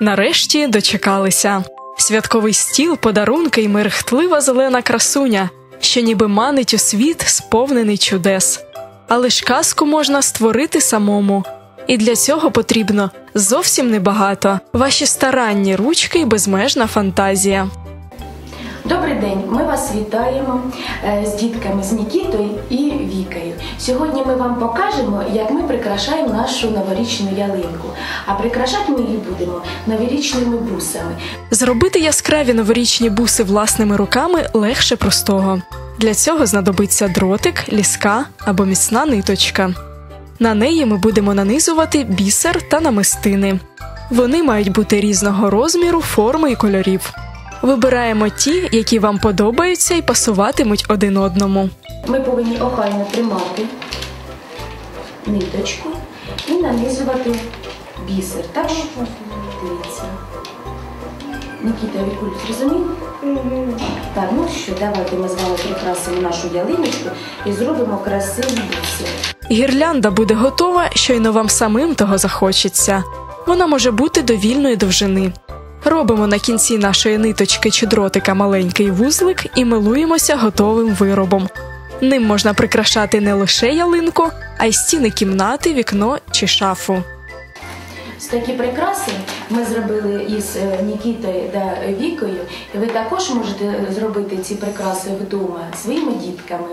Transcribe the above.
Нарешті дочекалися. Святковий стіл, подарунки й мерехтлива зелена красуня, що ніби манить у світ, сповнений чудес. Але ж казку можна створити самому, і для цього потрібно зовсім небагато. Ваші старанні ручки й безмежна фантазія. Добрий день, ми вас вітаємо е, з дітками з Нікітою і Вікою. Сьогодні ми вам покажемо, як ми прикрашаємо нашу новорічну ялинку. А прикрашати ми її будемо новорічними бусами. Зробити яскраві новорічні буси власними руками легше простого. Для цього знадобиться дротик, ліска або міцна ниточка. На неї ми будемо нанизувати бісер та намистини. Вони мають бути різного розміру, форми і кольорів. Вибираємо ті, які вам подобаються і пасуватимуть один одному. Ми повинні охайно тримати ниточку і нанизувати бісер. Так що дивіться. Нікіта Вікуль, зрозумів? Так, ну що, давайте ми з вами прикрасимо нашу ялиночку і зробимо красиві буси. Гірлянда буде готова, щойно вам самим того захочеться. Вона може бути довільної довжини. Робимо на кінці нашої ниточки чи дротика маленький вузлик і милуємося готовим виробом. Ним можна прикрашати не лише ялинку, а й стіни кімнати, вікно чи шафу. Такі прикраси ми зробили із е, Нікітою та Вікою. Ви також можете зробити ці прикраси вдома своїми дітками.